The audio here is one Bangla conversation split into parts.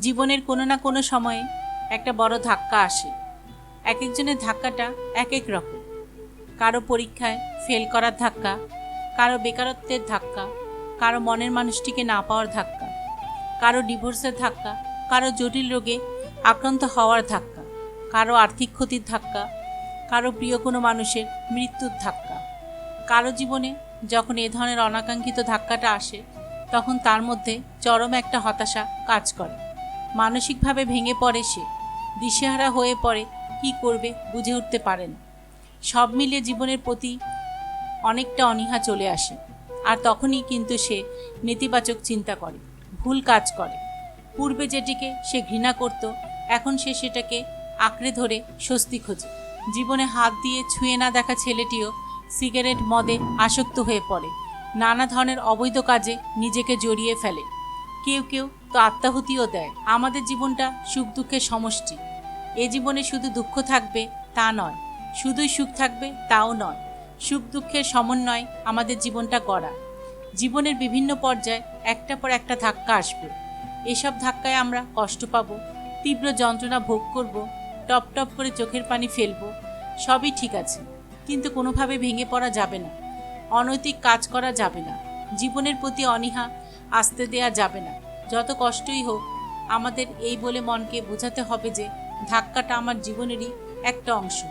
জীবনের কোনো না কোনো সময়ে একটা বড় ধাক্কা আসে। এক একজনের ধাক্কাটা এক এক রকম। কারও পরীক্ষায় ফেল করার ধাক্কা, কারও বেকারত্বের ধাক্কা, কারও মনের মানুষটিকে না পাওয়ার ধাক্কা, কারও ডিভোর্সের ধাক্কা, কারও জটিল রোগে আক্রান্ত হওয়ার ধাক্কা, কারও আর্থিক ক্ষতির ধাক্কা, কারও প্রিয় কোনো মানুষের মৃত্যুর ধাক্কা। কারও জীবনে যখন এ ধরনের অনাকাঙ্ক্ষিত ধাক্কাটা আসে, তখন তার মধ্যে চরম একটা হতাশা কাজ করে। মানসিকভাবে ভেঙে পড়ে সে। দিশেহারা হয়ে পড়ে, কি করবে বুঝে উঠতে পারে না। সব মিলিয়ে জীবনের প্রতি অনেকটা অনীহা চলে আসে। আর তখনই কিন্তু সে নেতিবাচক চিন্তা করে, ভুল কাজ করে। পূর্বে যেটিকে সে ঘৃণা করত, এখন সে সেটাকে আঁকড়ে ধরে স্বস্তি খোঁজে। জীবনে হাত দিয়ে ছুঁয়ে না দেখা ছেলেটিও সিগারেট মদে আসক্ত হয়ে পড়ে। নানা ধরনের অবৈধ কাজে নিজেকে জড়িয়ে ফেলে। কেউ কেউ তো আত্মাহুতিও দেয়। আমাদের জীবনটা সুখ দুঃখের সমষ্টি। এ জীবনে শুধু দুঃখ থাকবে তা নয়, শুধুই সুখ থাকবে তাও নয়। সুখ দুঃখের সমন্বয় আমাদের জীবনটা গড়া। জীবনের বিভিন্ন পর্যায়ে একটা পর একটা ধাক্কা আসবে। এসব ধাক্কায় আমরা কষ্ট পাব, তীব্র যন্ত্রণা ভোগ করব, টপ টপ করে চোখের পানি ফেলব, সবই ঠিক আছে। কিন্তু কোনোভাবে ভেঙে পড়া যাবে না। অনৈতিক কাজ করা যাবে না। জীবনের প্রতি অনীহা আসতে দেয়া যাবে না। যত কষ্টই হোক, আমাদের এই বলে মনকে বোঝাতে হবে যে ধাক্কাটা আমার জীবনেরই একটা অংশ।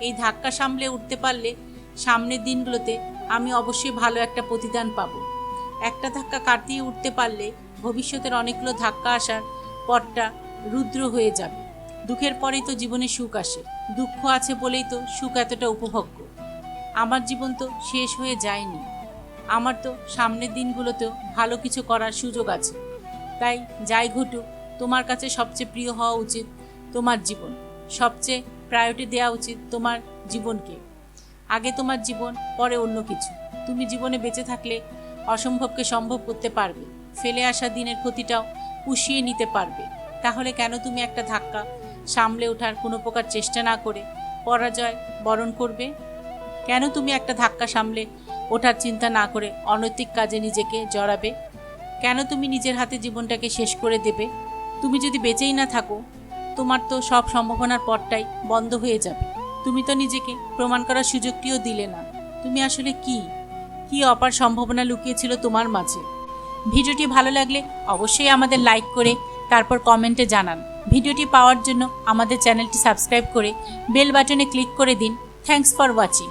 এই ধাক্কা সামলে উঠতে পারলে সামনের দিনগুলোতে আমি অবশ্যই ভালো একটা প্রতিদান পাবো। একটা ধাক্কা কাটিয়ে উঠতে পারলে ভবিষ্যতের অনেকগুলো ধাক্কা আসার পথটা রুদ্র হয়ে যাবে। দুঃখের পরেই তো জীবনে সুখ আসে। দুঃখ আছে বলেই তো সুখ এতটা উপভোগ্য। আমার জীবন তো শেষ হয়ে যায়নি। আমার তো সামনের দিনগুলোতেও ভালো কিছু করার সুযোগ আছে। তাই যাই ঘটুক, তোমার কাছে সবচেয়ে প্রিয় হওয়া উচিত তোমার জীবন। সবচেয়ে প্রায়োরিটি দেওয়া উচিত তোমার জীবনকে। আগে তোমার জীবন, পরে অন্য কিছু। তুমি জীবনে বেঁচে থাকলে অসম্ভবকে সম্ভব করতে পারবে। ফেলে আসা দিনের ক্ষতিটাও পুষিয়ে নিতে পারবে। তাহলে কেন তুমি একটা ধাক্কা সামলে ওঠার কোনো প্রকার চেষ্টা না করে পরাজয় বরণ করবে? কেন তুমি একটা ধাক্কা সামলে? ওঠার চিন্তা না করে অনৈতিক কাজে নিজেকে জড়াবে। কেন তুমি নিজের হাতে জীবনটাকে শেষ করে দেবে? তুমি যদি বেঁচেই না থাকো, তোমার তো সব সম্ভাবনার পথটাই বন্ধ হয়ে যাবে। তুমি তো নিজেকে প্রমাণ করার সুযোগটিও দিলে না। তুমি আসলে কি? কি অপার সম্ভাবনা লুকিয়েছিল তোমার মাঝে? ভিডিওটি ভালো লাগলে অবশ্যই আমাদের লাইক করে, তারপর কমেন্টে জানান। ভিডিওটি পাওয়ার জন্য আমাদের চ্যানেলটি সাবস্ক্রাইব করে বেল বাটনে ক্লিক করে দিন। Thanks for watching.